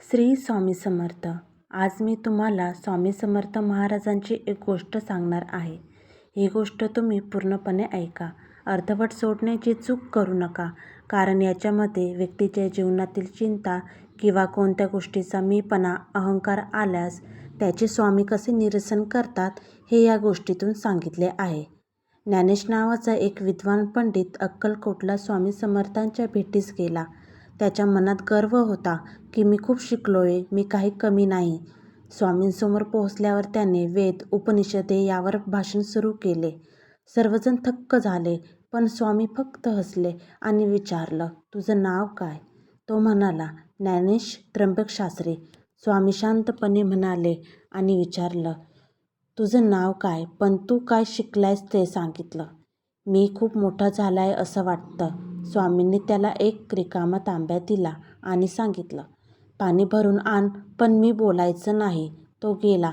श्री स्वामी समर्थ. आज मी तुम्हाला स्वामी समर्थ महाराजांची एक गोष्ट सांगणार आहे. ही गोष्ट तुम्ही पूर्णपणे ऐका. अर्धवट सोडण्याची चूक करू नका कारण याच्यामध्ये व्यक्तीच्या जीवनातील चिंता किंवा कोणत्या गोष्टीचा मीपणा अहंकार आल्यास त्याचे स्वामी कसे निरसन करतात हे या गोष्टीतून सांगितले आहे. ज्ञानेश नावाचा एक विद्वान पंडित अक्कलकोटला स्वामी समर्थांच्या भेटीस गेला. त्याच्या मनात गर्व होता की मी खूप शिकलोय मी काही कमी नाही. स्वामींसमोर पोहोचल्यावर त्याने वेद उपनिषदे यावर भाषण सुरू केले. सर्वजण थक्क झाले पण स्वामी फक्त हसले आणि विचारलं तुझं नाव काय? तो म्हणाला ज्ञानेश त्र्यंबक शास्त्री स्वामी शांतपणे म्हणाले आणि विचारलं तुझं नाव काय? पण तू काय शिकलायस ते सांगितलं. मी खूप मोठा झालाय असं वाटतं. स्वामींनी त्याला एक रिकामा तांब्या दिला आणि सांगितलं पाणी भरून आण पण मी बोलायचं नाही. तो गेला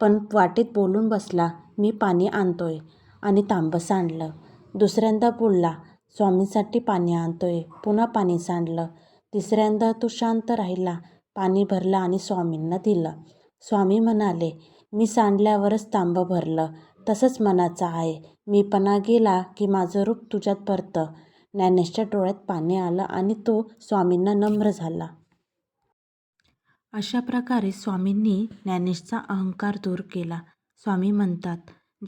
पण वाटेत बोलून बसला मी पाणी आणतोय. आणि तांबं सांडलं. दुसऱ्यांदा बोलला स्वामींसाठी पाणी आणतोय पुन्हा पाणी सांडलं. तिसऱ्यांदा तो शांत राहिला पाणी भरलं आणि स्वामींना दिलं. स्वामी म्हणाले मी सांडल्यावरच तांबं भरलं तसंच मनाचं आहे. मीपणा गेला की माझं रूप तुझ्यात भरतं. ज्ञानेशच्या डोळ्यात पाणी आलं आणि तो स्वामींना नम्र झाला. अशा प्रकारे स्वामींनी ज्ञानेशचा अहंकार दूर केला. स्वामी म्हणतात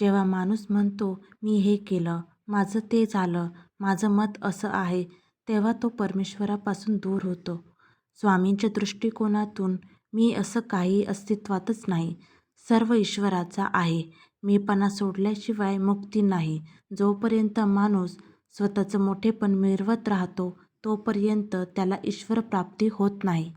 जेव्हा माणूस म्हणतो मी हे केलं माझं ते झालं माझं मत असं आहे तेव्हा तो परमेश्वरापासून दूर होतो. स्वामींच्या दृष्टिकोनातून मी असं काही अस्तित्वातच नाही. सर्व ईश्वराचा आहे. मीपणा सोडल्याशिवाय मुक्ती नाही. जोपर्यंत माणूस स्वतःचं मोठेपण मिरवत राहतो तोपर्यंत त्याला ईश्वर प्राप्ती होत नाही.